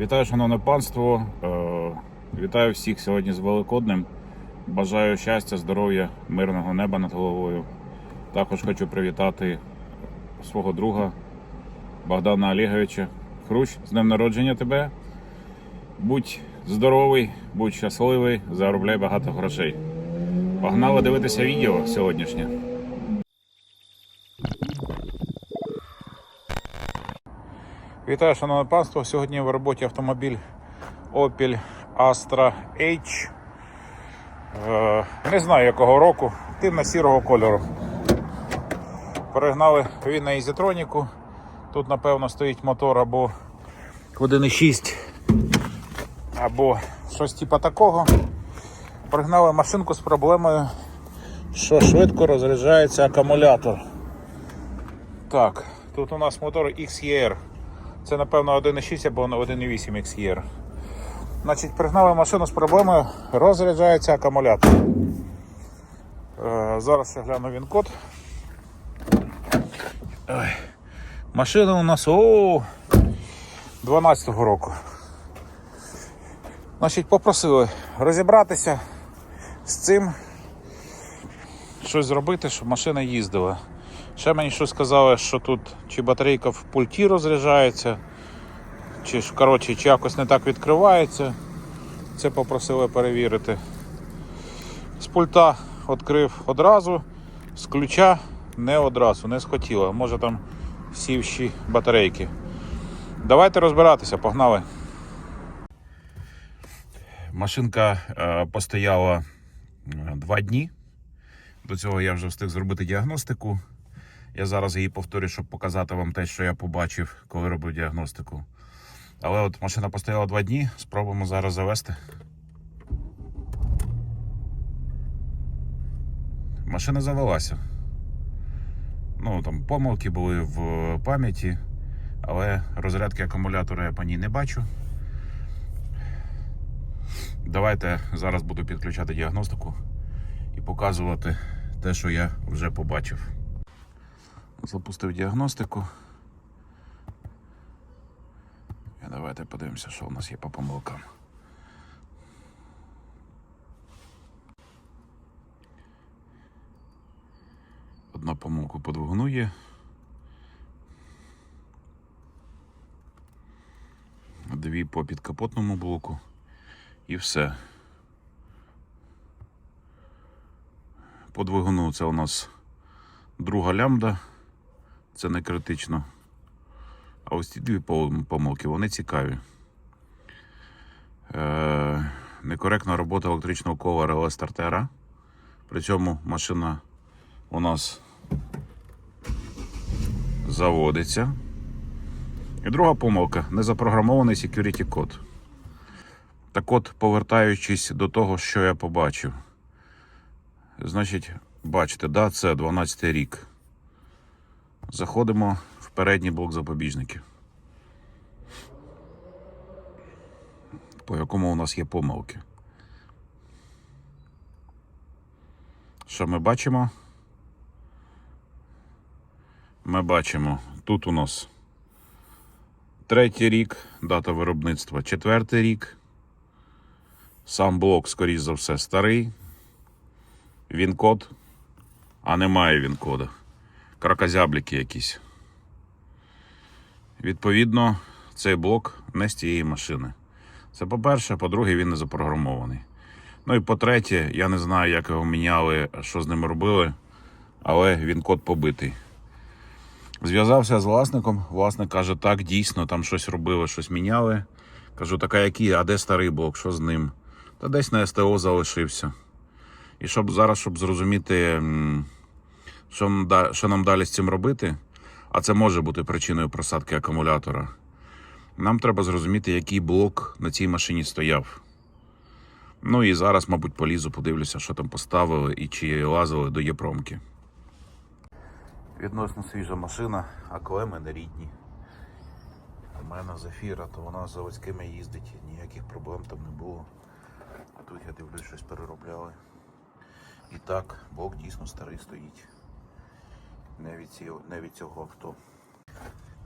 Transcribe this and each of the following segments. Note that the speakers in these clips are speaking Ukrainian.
Вітаю, шановне панство. Е, Вітаю всіх сьогодні з Великоднем. Бажаю щастя, здоров'я, мирного неба над головою. Також хочу привітати свого друга Богдана Олеговича. Хрущ, з днем народження тебе. Будь здоровий, будь щасливий, заробляй багато грошей. Погнали дивитися відео сьогоднішнє. Вітаю, шановне панство. Сьогодні в роботі автомобіль Opel Astra H. Е, не знаю якого року, темно-сірого кольору. Перегнали він на ізітроніку. Тут, напевно, стоїть мотор або 1.6, або щось типу такого. Пригнали машинку з проблемою, що швидко розряджається акумулятор. Так, тут у нас мотор XER. Це, напевно, 1.6 або 1.8 XER. Значить, пригнали машину з проблемою, розряджається акумулятор. Е, зараз я гляну він код. Машина у нас о 12-го року. Значить, попросили розібратися з цим, щось зробити, щоб машина їздила. Ще мені щось сказали, що тут чи батарейка в пульті розряджається, чи ж, коротше, чи якось не так відкривається. Це попросили перевірити. З пульта відкрив одразу, з ключа не одразу, не схотіло. Може там сівші батарейки. Давайте розбиратися, погнали. Машинка е, постояла е, два дні. До цього я вже встиг зробити діагностику. Я зараз її повторю, щоб показати вам те, що я побачив, коли робив діагностику. Але от машина постояла два дні, спробуємо зараз завести. Машина завелася. Ну, там помилки були в пам'яті, але розрядки акумулятора я по ній не бачу. Давайте зараз буду підключати діагностику і показувати те, що я вже побачив. Запустив діагностику. І давайте подивимося, що у нас є по помилкам. Одна помилка по двигуну є. Дві по підкапотному блоку. І все. По двигуну це у нас друга лямбда. Це не критично. А ось ці дві помилки, вони цікаві. Е, некоректна робота електричного кола реле стартера. При цьому машина у нас заводиться. І друга помилка незапрограмований security код. Так от, повертаючись до того, що я побачив. Значить, бачите, да, це 12 рік. Заходимо в передній блок запобіжників. По якому у нас є помилки. Що ми бачимо? Ми бачимо, тут у нас третій рік, дата виробництва, четвертий рік. Сам блок, скоріш за все, старий. Він код, а немає він кода. Кракозябліки якісь. Відповідно, цей блок не з цієї машини. Це по-перше, по-друге, він не запрограмований. Ну і по-третє, я не знаю, як його міняли, що з ним робили, але він код побитий. Зв'язався з власником. Власник каже, так, дійсно, там щось робили, щось міняли. Кажу, така який, а де старий блок, що з ним? Та десь на СТО залишився. І щоб зараз, щоб зрозуміти, що, що нам далі з цим робити, а це може бути причиною просадки акумулятора. Нам треба зрозуміти, який блок на цій машині стояв. Ну і зараз, мабуть, полізу, подивлюся, що там поставили і чи лазили до Єпромки. Відносно свіжа машина, а клеми не рідні. У мене Зафіра, то вона з заводськими їздить, ніяких проблем там не було. А тут я дивлюсь, щось переробляли. І так, блок дійсно старий стоїть. Не від цього, не від цього авто.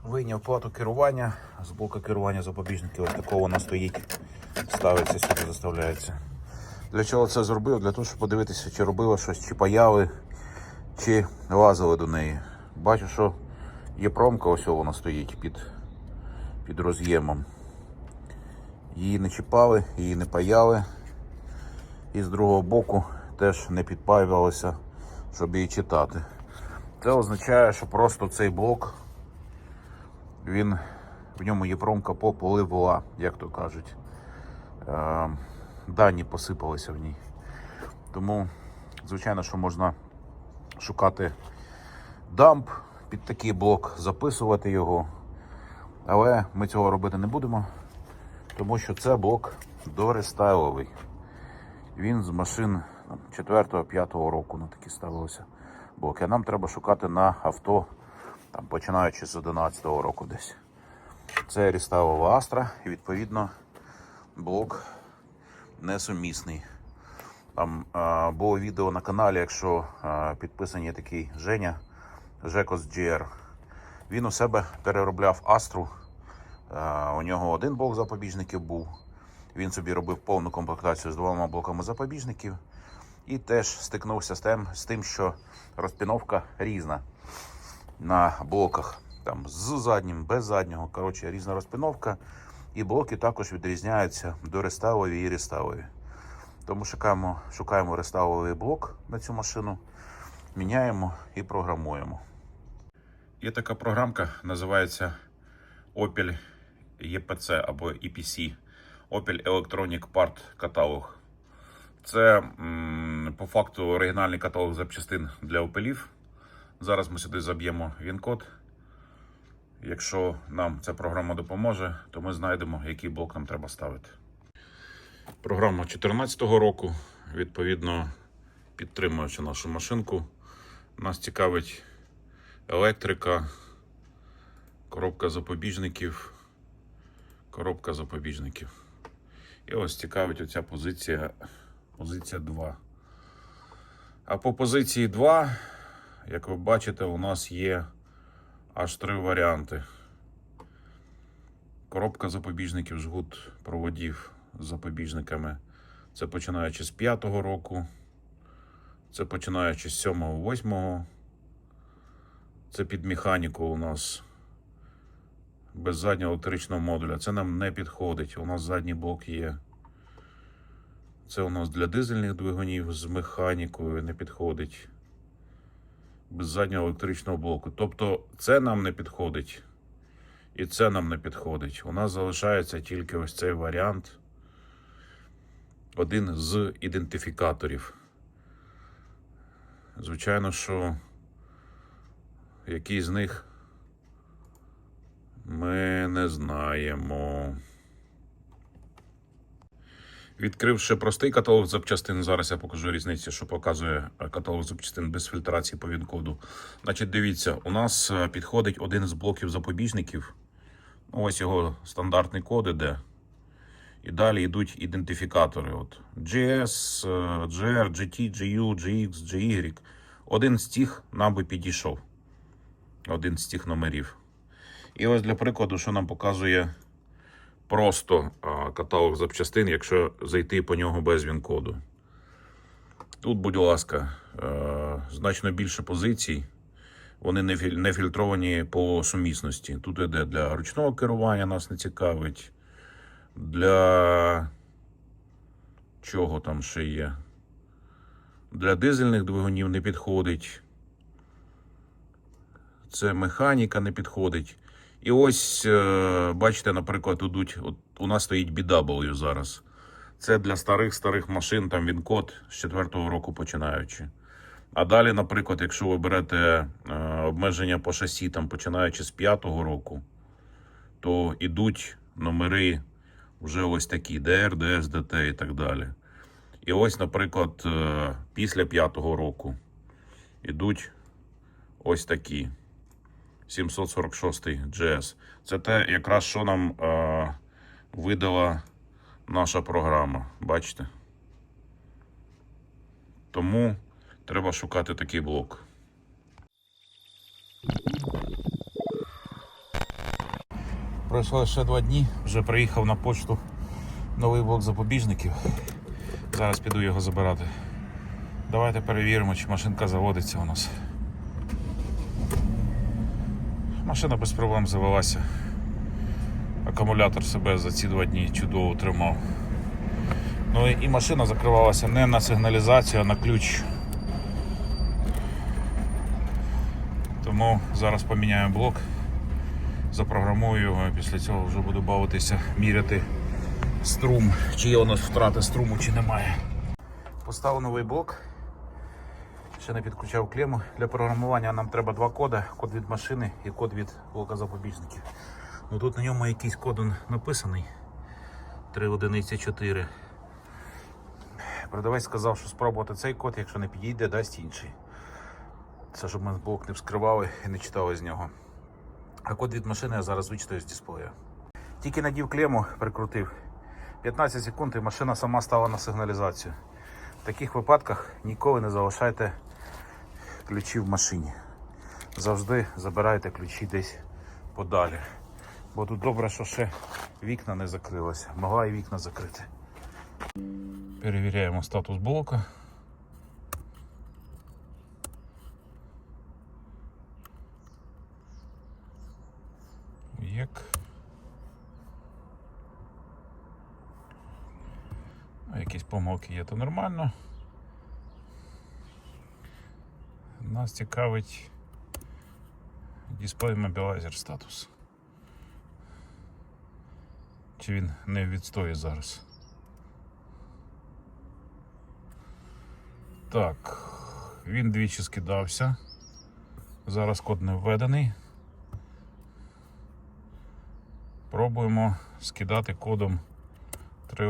Вийняв плату керування з блоку керування запобіжників. Ось такого вона стоїть, ставиться сюди, заставляється. Для чого це зробив? Для того, щоб подивитися, чи робило щось, чи паяли, чи лазили до неї. Бачу, що є промка, ось вона стоїть під, під роз'ємом. Її не чіпали, її не паяли. І з другого боку теж не підпаювалося, щоб її читати. Це означає, що просто цей блок, він, в ньому є промка по поливала, як то кажуть. Е, дані посипалися в ній. Тому, звичайно, що можна шукати дамп під такий блок, записувати його. Але ми цього робити не будемо, тому що це блок дорестайловий. Він з машин 4-5 року на такі ставилися блоки. А нам треба шукати на авто, там, починаючи з 11-го року десь. Це рестайлова Астра і відповідно блок несумісний. Там а, було відео на каналі, якщо а, підписаний є такий Женя Жекос GR. Він у себе переробляв Астру. А, у нього один блок запобіжників був. Він собі робив повну комплектацію з двома блоками запобіжників. І теж стикнувся з тим, з тим, що розпіновка різна на блоках. Там з заднім, без заднього. Коротше, різна розпіновка. І блоки також відрізняються до рестайлові і рестайлові. Тому шукаємо, шукаємо рестайловий блок на цю машину, міняємо і програмуємо. Є така програмка, називається Opel EPC або EPC. Opel Electronic Part Catalog. Це по факту оригінальний каталог запчастин для Opelів. Зараз ми сюди заб'ємо він-код. Якщо нам ця програма допоможе, то ми знайдемо, який блок нам треба ставити. Програма 2014 року, відповідно, підтримуючи нашу машинку. Нас цікавить електрика, коробка запобіжників, коробка запобіжників. І ось цікавить оця позиція, позиція 2. А по позиції 2, як ви бачите, у нас є аж три варіанти. Коробка запобіжників, жгут проводів з запобіжниками. Це починаючи з 5-го року. Це починаючи з 7-го, 8-го. Це під механіку у нас без заднього електричного модуля. Це нам не підходить. У нас задній блок є. Це у нас для дизельних двигунів з механікою не підходить. Без заднього електричного блоку. Тобто це нам не підходить. І це нам не підходить. У нас залишається тільки ось цей варіант. Один з ідентифікаторів. Звичайно, що який з них ми не знаємо. Відкривши простий каталог запчастин, зараз я покажу різницю, що показує е, каталог запчастин без фільтрації по він-коду. Значить, дивіться, у нас е, підходить один з блоків запобіжників. Ну, Ось його стандартний код іде. І далі йдуть ідентифікатори. От GS, е, GR, GT, GU, GX, GY. Один з тих нам би підійшов. Один з тих номерів. І ось для прикладу, що нам показує просто каталог запчастин, якщо зайти по нього без він-коду. Тут, будь ласка, значно більше позицій. Вони не фільтровані по сумісності. Тут іде для ручного керування, нас не цікавить. Для чого там ще є? Для дизельних двигунів не підходить. Це механіка не підходить. І ось, е, бачите, наприклад, ідуть, от у нас стоїть BW зараз. Це для старих-старих машин, там він код з 4-го року починаючи. А далі, наприклад, якщо ви берете е, обмеження по шасі, там, починаючи з 5-го року, то ідуть номери вже ось такі: ДР, ДС, ДТ і так далі. І ось, наприклад, е, після 5-го року ідуть ось такі. 746 GS. Це те, якраз що нам е, видала наша програма. Бачите? Тому треба шукати такий блок. Пройшло ще два дні, вже приїхав на почту новий блок запобіжників. Зараз піду його забирати. Давайте перевіримо, чи машинка заводиться у нас. Машина без проблем завелася. Акумулятор себе за ці два дні чудово тримав. Ну і машина закривалася не на сигналізацію, а на ключ. Тому зараз поміняємо блок, запрограмую його, і після цього вже буду бавитися, міряти струм, чи є у нас втрата струму, чи немає. Поставив новий блок. Ще не підключав клему. Для програмування нам треба два коди: код від машини і код від блока запобіжників. Ну тут на ньому якийсь код написаний. 3 одиниці 4. Продавець сказав, що спробувати цей код, якщо не підійде, дасть інший. Це щоб ми блок не вскривали і не читали з нього. А код від машини я зараз вичитаю з дисплея. Тільки надів клему, прикрутив. 15 секунд і машина сама стала на сигналізацію. В таких випадках ніколи не залишайте ключі в машині. Завжди забирайте ключі десь подалі. Бо тут добре, що ще вікна не закрилося. Могла і вікна закрити. Перевіряємо статус блока. Як. Якісь помилки є, то нормально. Нас цікавить дисплей Mobilizer статус. Чи він не відстоїть зараз? Так, він двічі скидався. Зараз код не введений. Пробуємо скидати кодом 3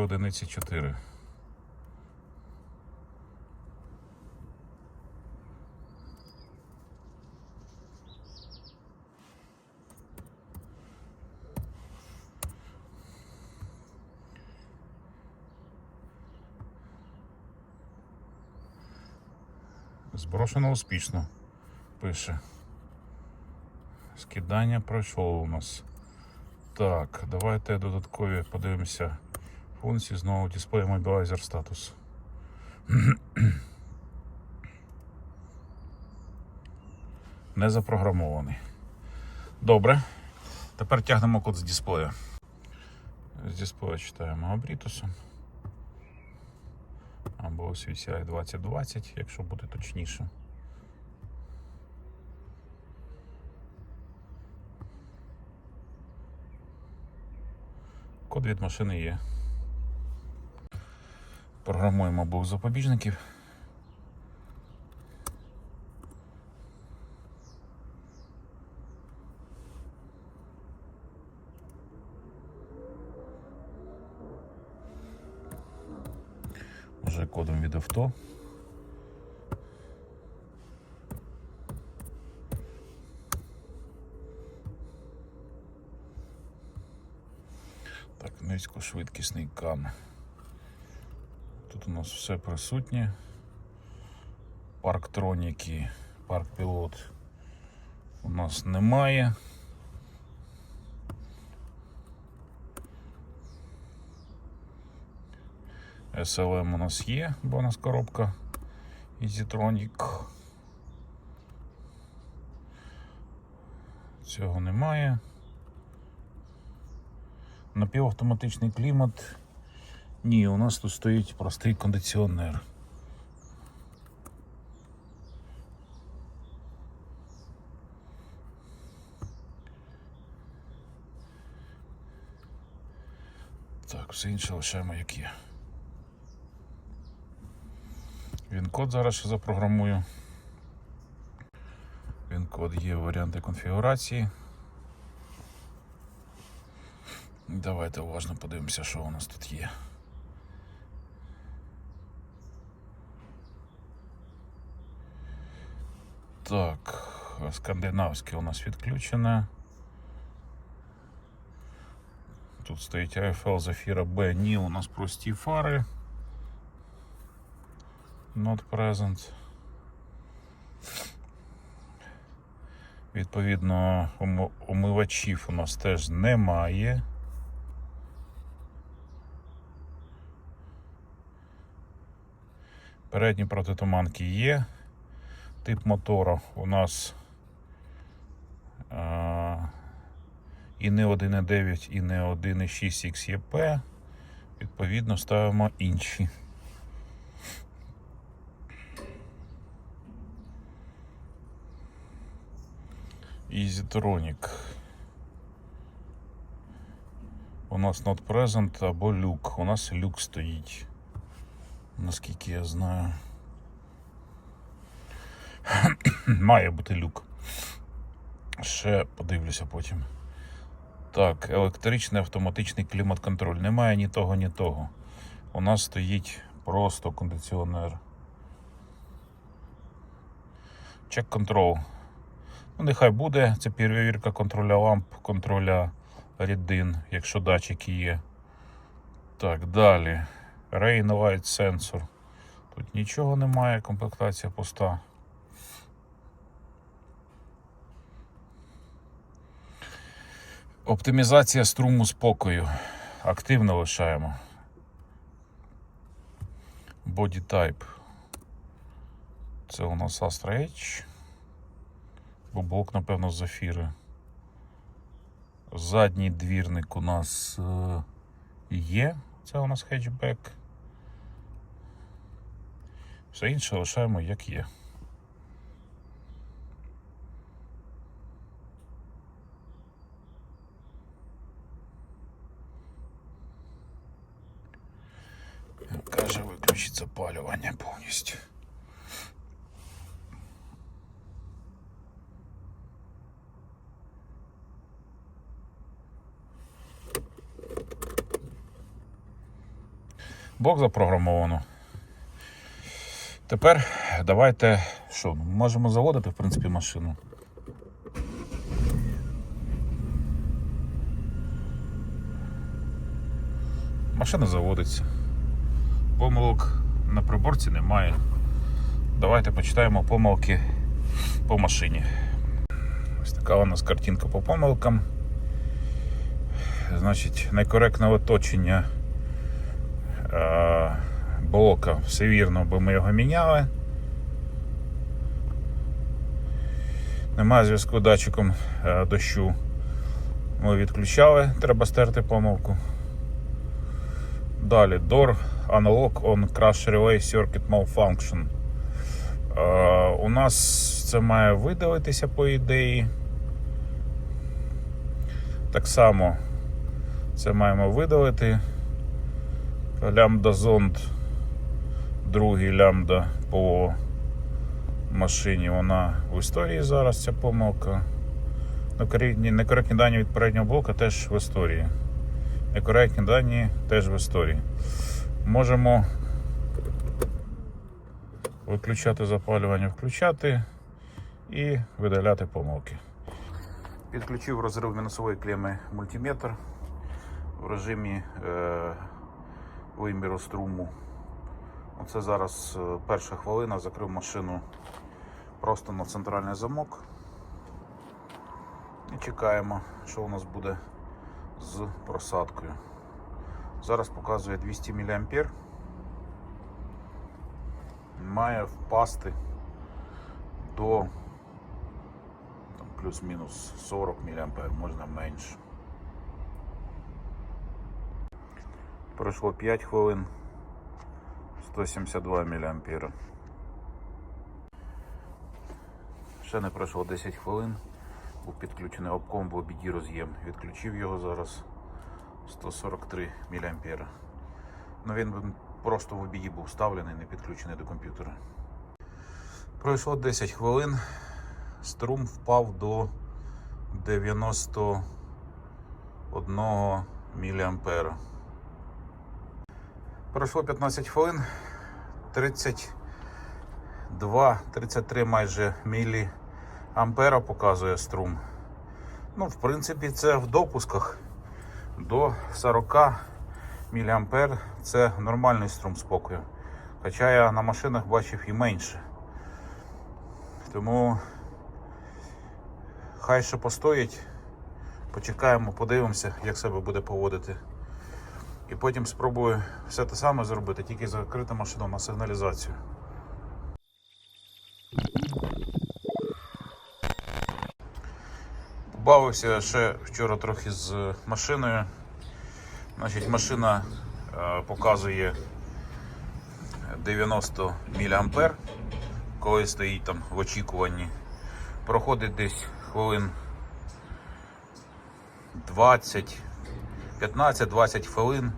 одиниці 4. Зброшено успішно. Пише. Скидання пройшло у нас. Так, давайте додаткові подивимося функції знову дисплей Mobilizer статус. Не запрограмований. Добре. Тепер тягнемо код з дисплея. З дисплея читаємо абрітусом. Або CCI 2020, якщо буде точніше. Код від машини є. Програмуємо блок запобіжників. Вже кодом від авто. Так, низькошвидкісний кан. Тут у нас все присутнє. Парктроніки, парк пілот у нас немає. SLM у нас є, бо у нас коробка EasyTronic. Цього немає. Напівавтоматичний клімат. Ні, у нас тут стоїть простий кондиціонер. Так, все інше лишаємо як є. Він код зараз ще запрограмую. Він код є варіанти конфігурації. Давайте уважно подивимося, що у нас тут є. Так, скандинавське у нас відключене. Тут стоїть AFL Zafira B, ні, у нас прості фари. Not present. Відповідно, умивачів у нас теж немає. Передні протитуманки є. Тип мотора у нас а, і не 1.9, і не 1.6 XEP. Відповідно, ставимо інші. EasyTronic. У нас not present або люк. У нас люк стоїть. Наскільки я знаю. Має бути люк. Ще подивлюся потім. Так, електричний автоматичний клімат-контроль. Немає ні того, ні того. У нас стоїть просто кондиціонер. Check control. Ну, нехай буде. Це перевірка контроля ламп, контроля рідин, якщо датчики є. Так, далі. Rain Light Sensor. Тут нічого немає, комплектація пуста. Оптимізація струму спокою. Активно лишаємо. Body Type. Це у нас Astra H. Бо блок, напевно, з. Задній двірник у нас е, є. Це у нас хетчбек. Все інше лишаємо як є. Каже, виключить запалювання повністю. Блок запрограмовано. Тепер давайте що, ну, можемо заводити, в принципі, машину. Машина заводиться. Помилок на приборці немає. Давайте почитаємо помилки по машині. Ось така у нас картинка по помилкам. Значить, некоректне оточення блока. Все вірно, бо ми його міняли. Немає зв'язку датчиком е, дощу. Ми відключали, треба стерти помилку. Далі door analog on crash relay circuit malfunction. Е, у нас це має видалитися по ідеї. Так само це маємо видалити. Лямбда зонд, другий лямбда по машині, вона в історії зараз ця помилка. Некоректні, дані від переднього блока теж в історії. Некоректні дані теж в історії. Можемо виключати запалювання, включати і видаляти помилки. Підключив розрив мінусової клеми мультиметр в режимі е, виміру струму. Оце зараз е, перша хвилина, закрив машину просто на центральний замок. І чекаємо, що у нас буде з просадкою. Зараз показує 200 мА. Має впасти до плюс-мінус 40 мА, можна менше. Пройшло 5 хвилин 172 мА. Ще не пройшло 10 хвилин. Був підключений обком в обіді роз'єм. Відключив його зараз 143 мА. Ну він просто в обіді був вставлений, не підключений до комп'ютера. Пройшло 10 хвилин. Струм впав до 91 мА. Пройшло 15 хвилин, 32-33 майже мілі ампера показує струм. Ну, в принципі, це в допусках до 40 мА це нормальний струм спокою. Хоча я на машинах бачив і менше. Тому Хай ще постоїть, почекаємо, подивимося, як себе буде поводити. І потім спробую все те саме зробити, тільки закрити машину на сигналізацію. Побавився ще вчора трохи з машиною. Значить, машина е, показує 90 мА, коли стоїть там в очікуванні. Проходить десь хвилин 20, 15-20 хвилин.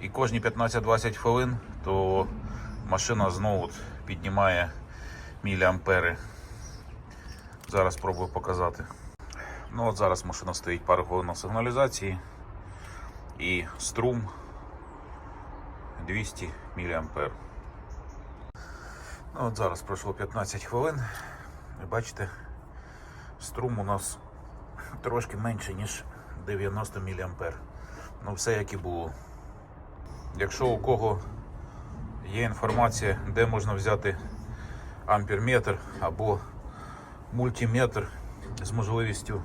І кожні 15-20 хвилин то машина знову піднімає міліампери. Зараз спробую показати. Ну от зараз машина стоїть пару хвилин на сигналізації і струм 200 мА. Ну от зараз пройшло 15 хвилин. І бачите, струм у нас трошки менше, ніж 90 мА. Ну все як і було. Якщо у кого є інформація, де можна взяти амперметр або мультиметр з можливістю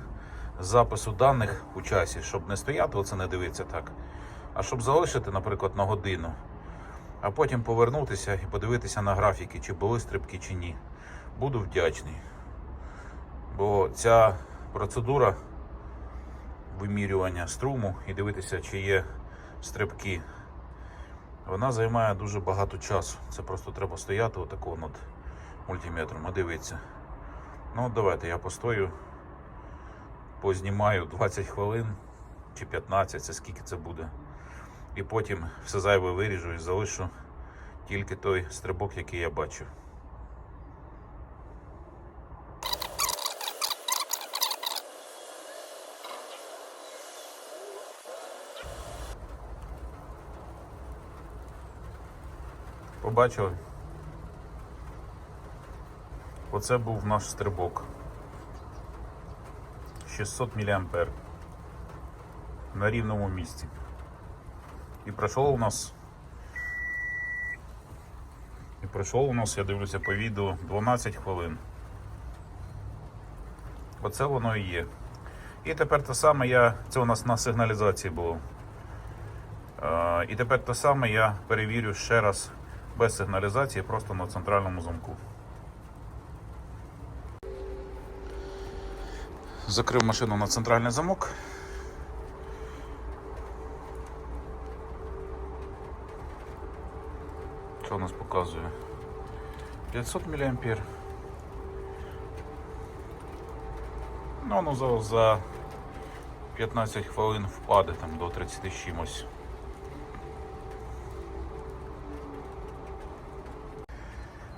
запису даних у часі, щоб не стояти, оце не дивитися так, а щоб залишити, наприклад, на годину, а потім повернутися і подивитися на графіки, чи були стрибки, чи ні. Буду вдячний. Бо ця процедура вимірювання струму і дивитися, чи є стрибки, вона займає дуже багато часу. Це просто треба стояти отако над мультиметром і дивитися. Ну, давайте я постою, познімаю 20 хвилин чи 15, це скільки це буде. І потім все зайве виріжу і залишу тільки той стрибок, який я бачу. Побачили? Оце був наш стрибок. 600 мА на рівному місці. І пройшло у нас. І пройшло у нас, я дивлюся по відео, 12 хвилин. Оце воно і є. І тепер те саме я. Це у нас на сигналізації було. І тепер те саме я перевірю ще раз без сигналізації, просто на центральному замку. Закрив машину на центральний замок. Що у нас показує? 500 мА. Ну, воно за, за 15 хвилин впаде там до 30 з чимось.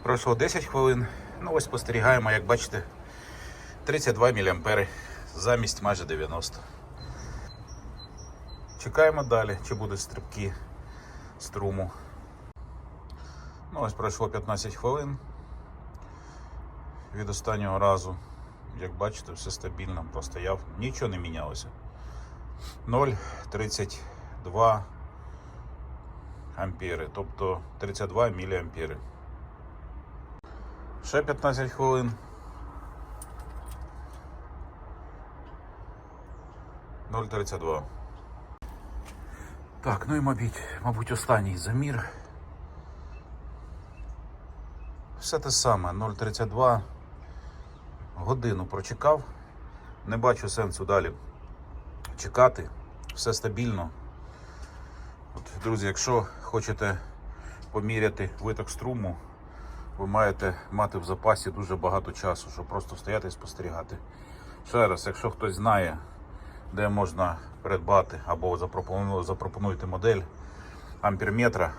Пройшло 10 хвилин. Ну ось спостерігаємо, як бачите, 32 мА замість майже 90. Чекаємо далі, чи будуть стрибки струму. Ну, ось пройшло 15 хвилин від останнього разу. Як бачите, все стабільно простояв, нічого не мінялося. 0,32 ампери, тобто 32 міліампери. Ще 15 хвилин. 0,32. Так, ну і мабуть, мабуть, останній замір. Все те саме, 0,32. Годину прочекав. Не бачу сенсу далі чекати. Все стабільно. От, друзі, якщо хочете поміряти виток струму, ви маєте мати в запасі дуже багато часу, щоб просто стояти і спостерігати. Ще раз, якщо хтось знає, де можна придбати або запропону- запропонуйте модель амперметра,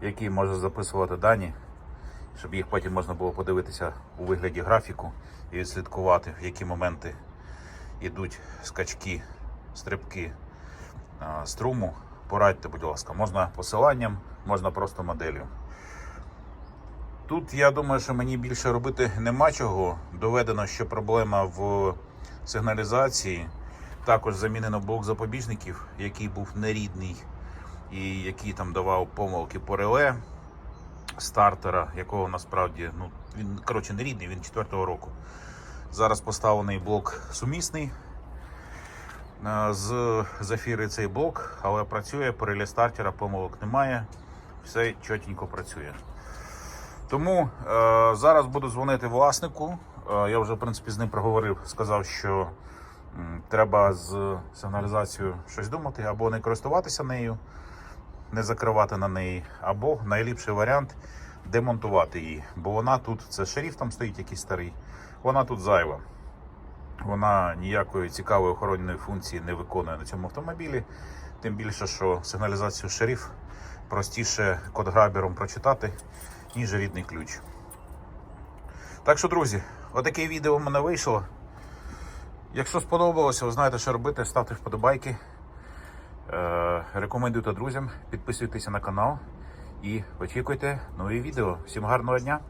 який може записувати дані, щоб їх потім можна було подивитися у вигляді графіку і відслідкувати, в які моменти йдуть скачки, стрибки струму. Порадьте, будь ласка, можна посиланням, можна просто моделлю. Тут я думаю, що мені більше робити нема чого. Доведено, що проблема в сигналізації. Також замінено блок запобіжників, який був нерідний і який там давав помилки по реле стартера, якого насправді ну він коротше не рідний, він четвертого року. Зараз поставлений блок сумісний. Е, З зафіри цей блок, але працює, по релі стартера помилок немає. Все чотенько працює. Тому е, зараз буду дзвонити власнику. Е, я вже, в принципі, з ним проговорив, сказав, що м, треба з сигналізацією щось думати, або не користуватися нею, не закривати на неї, або найліпший варіант демонтувати її. Бо вона тут, це шериф там стоїть якийсь старий, вона тут зайва. Вона ніякої цікавої охоронної функції не виконує на цьому автомобілі. Тим більше, що сигналізацію шериф простіше код-грабером прочитати, ніж рідний ключ. Так що, друзі, отаке відео в мене вийшло. Якщо сподобалося, ви знаєте, що робити, ставте вподобайки. Е, рекомендуйте друзям, підписуйтеся на канал і очікуйте нові відео. Всім гарного дня!